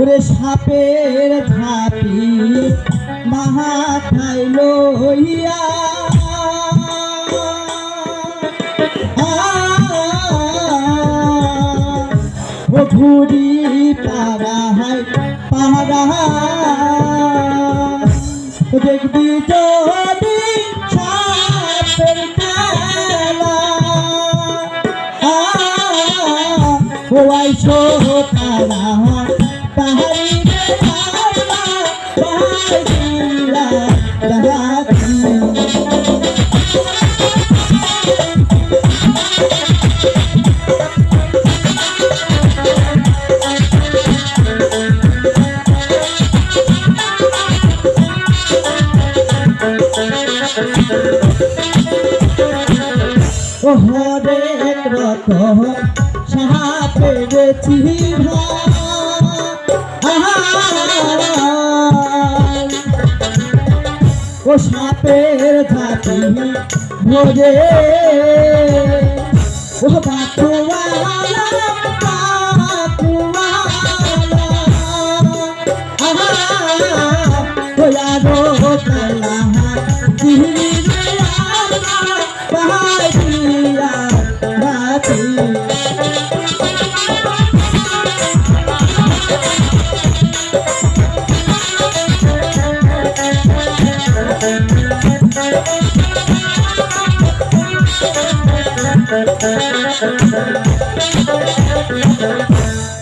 ওরে সাপের ঝাঁপি মাথায় লইয়া। ঘুরি পাড়ায় পাড়া দেখবি যদি ও আইসো তারা তাহারি ও হরেক সাপে ও সাপের ধাপি ভোরে ও বাতুয়ালা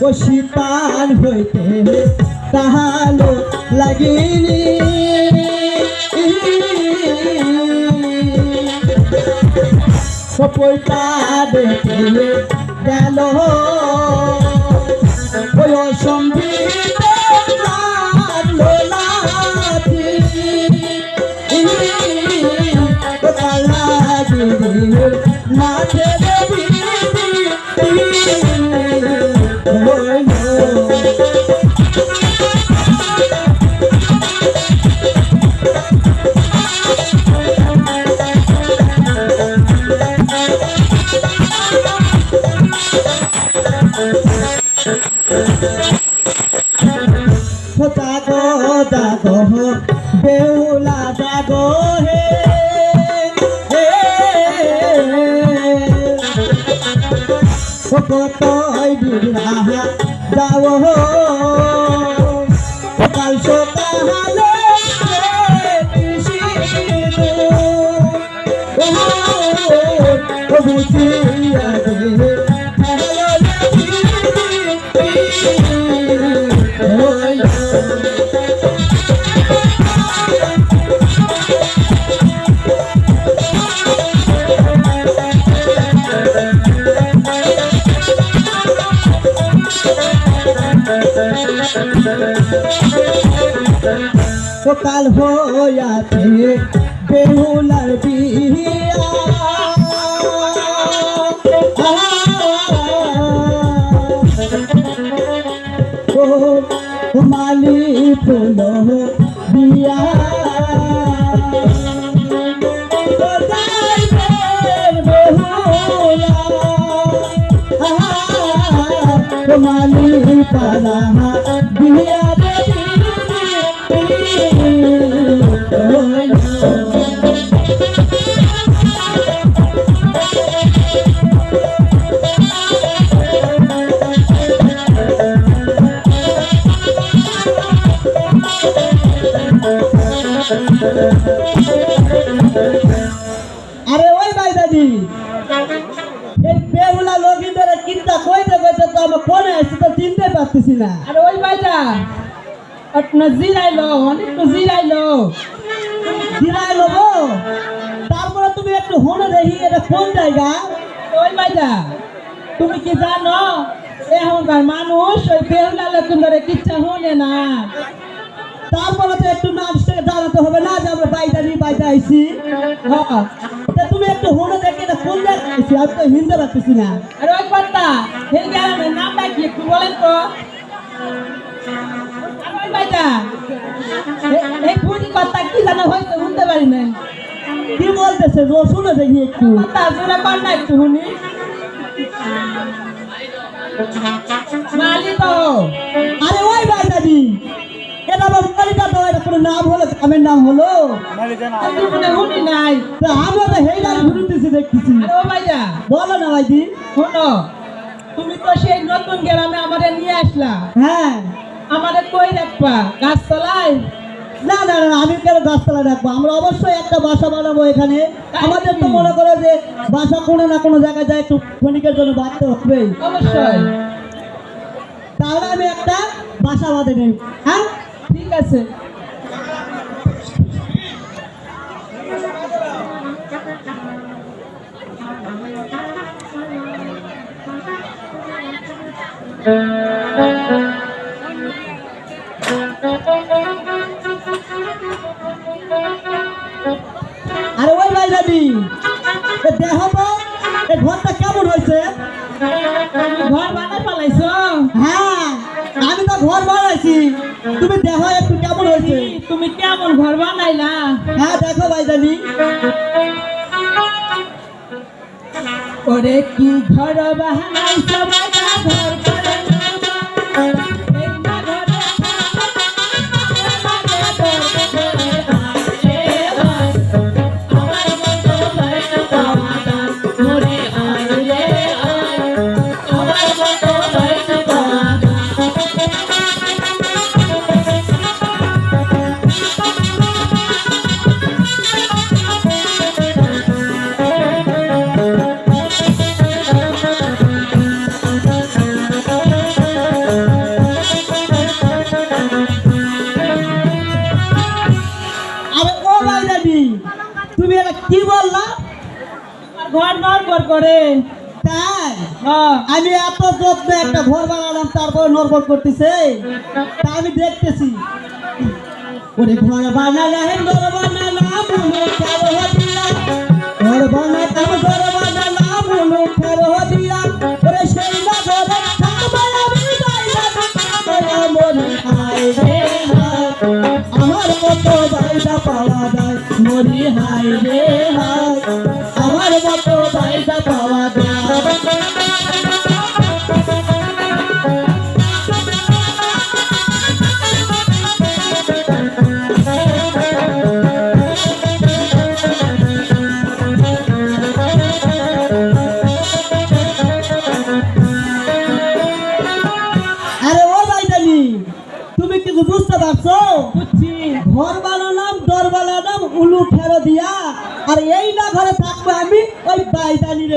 ও পান হইতে তাহালো লাগিনি। সপৈতা দেখে গেল। জাগো বেউলা জাগো হে। হে কতই যাও সকাল হইয়াছে বেহুলার বিয়া। মালি ফুল বিয়া। মালি পারা আরে ওই ভাই দাদি এই বেহুলা লোকিদের চিন্তা কইতে কইতে তো আমার ফোনে এসে তো চিনতে পারতেছি না। আর ওই বাইটা একটু জিরাইলো অনেকটু জিরাইলো। দিলাই লোবো তারপরে তুমি একটু হনে দেখি এটা কোন জায়গা? ওই বাইটা তুমি কি জানো এখনকার মানুষ ওই বেহুলা লোকজন ধরে কিচ্ছা শুনে না। তারপরে তো একটু নাম আইছি হ্যাঁ। তুমি একটু হনে দেখি এটা কোন আমি তো হিন্দে পারতেছি না। আর ওই কথা এই গ্রামের নামটা কি একটু বলেন তো। আর ওই বাইটা এ- এই পুরি কথা কি জানো হয়তো শুনতে পারি না কি বলতেছে রসুন দেখি একটু। জোরে না একটু শুনি মালি তো আরে ওই ভাই দাদি এটা গাছ তলায় আমি কেন গাছতলা রাখব আমরা অবশ্যই একটা বাসা বানাবো এখানে আমাদের তো মনে করো যে বাসা কোনো না কোনো জায়গায় যায় একটু ক্ষণিকের জন্য বাঁধতে হবে অবশ্যই তাহলে আমি একটা বাসা বাঁধে নেই। হ্যাঁ? ঠিক আছে। আরে ওই ভাই দাদি দেহ ঘরটা কেমন হয়েছে? ঘর বানাই পালাইছো হ্যাঁ। ঘর বানাইছি। তুমি দেখো একটু কেমন হয়েছে। তুমি কেমন ঘর বানাইলা? হ্যাঁ দেখো ভাই জানি ওরে কি ঘর বানাইছো বাবা ঘর ঘর নড়বড় করে তাই? হ্যাঁ। আমি এত যত্নে একটা ঘর বানালাম তারপর নড়বড় করতেছে। তা আমি দেখতেছি। ওরে ঘর বানালাম ঘর ঘর ঘর ওরে সেই না ঘরে আমার মতো পাওয়া যায় মরি হায় রে।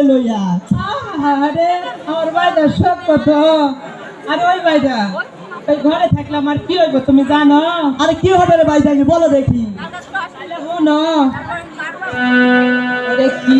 লইয়া। আরে আমার বাইদা সব কত আরে ওই বাইদা ওই ঘরে থাকলে আমার কি হইব তুমি জানো? আরে কি হবে রে বাইদানি বলো দেখি। শুনো কি